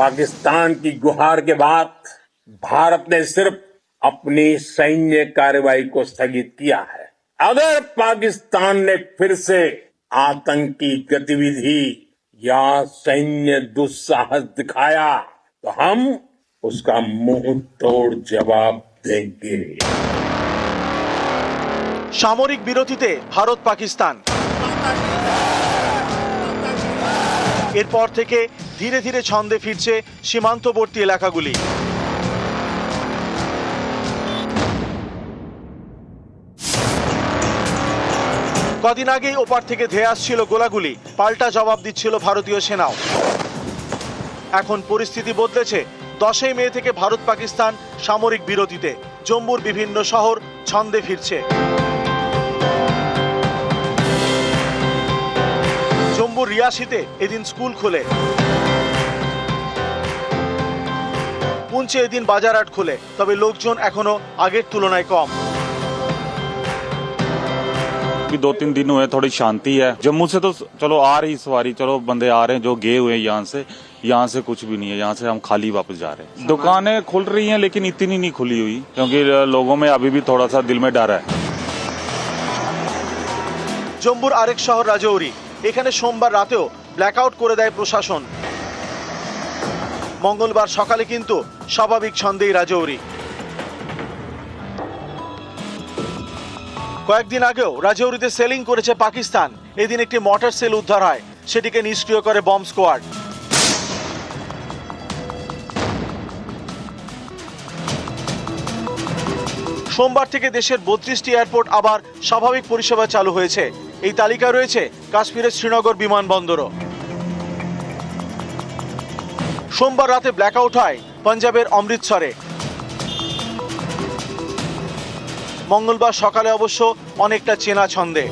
पाकिस्तान की गुहार के बाद भारत ने सिर्फ अपनी सैन्य कार्रवाई को स्थगित किया है अगर पाकिस्तान ने फिर से आतंकी गतिविधि या सैन्य दुस्साहस दिखाया तो हम उसका मुंह तोड़ जवाब देंगे সামরিক বিরতিতে ভারত পাকিস্তান এরপর থেকে ধীরে ধীরে ছন্দে ফিরছে সীমান্তবর্তী এলাকাগুলি। কদিন আগেই ওপার থেকে ধেয়ে আসছিল গোলাগুলি, পাল্টা জবাব দিচ্ছিল ভারতীয় সেনাও। এখন পরিস্থিতি বদলেছে দশই মে থেকে ভারত পাকিস্তান সামরিক বিরতিতে। জম্মুর বিভিন্ন শহর ছন্দে ফিরছে। রিয়াসিতে এদিন স্কুল খোলে পুঞ্চে এদিন বাজারহাট খোলে তবে লোকজন এখনো আগের তুলনায় কম भी दो तीन दिन हुए थोड़ी शांति है जम्मू से तो चलो आ रही सवारी चलो बंदे आ रहे हैं जो गए हुए हैं यहाँ से यहाँ से कुछ भी नहीं है यहाँ से हम खाली वापस जा रहे हैं दुकानें खुल रही हैं लेकिन इतनी नहीं खुली हुई क्योंकि लोगों में अभी भी थोड़ा सा दिल में डर है জম্মুর আরেক শহর রাজৌরি এখানে সোমবার রাতেও ব্ল্যাকআউট করে দেয় প্রশাসন। মঙ্গলবার সকালে কিন্তু স্বাভাবিক ছন্দেই রাজৌরি। কয়েকদিন আগেও রাজৌরিতে সেলিং করেছে পাকিস্তান। এদিন একটি মোটর সেল উদ্ধার হয়। সেটিকে নিষ্ক্রিয় করে বম্ব স্কোয়াড সোমবার থেকে দেশের বত্রিশটি এয়ারপোর্ট আবার স্বাভাবিক পরিষেবা চালু হয়েছে। এই তালিকা রয়েছে কাশ্মীরের শ্রীনগর বিমানবন্দরও। সোমবার রাতে ব্ল্যাকআউট হয় পাঞ্জাবের অমৃতসরে। মঙ্গলবার সকালে অবশ্য অনেকটা চেনা ছন্দে।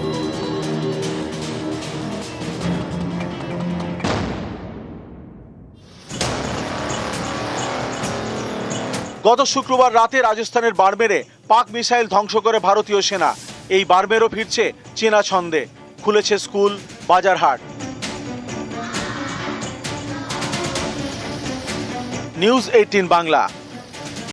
গত শুক্রবার রাতে রাজস্থানের বারমেরে পাক মিসাইল ধ্বংস করে ভারতীয় সেনা। এই বারমেরও ফিরছে চীনা ছন্দে। খুলেছে স্কুল, বাজারহাট। News eighteen Bangla.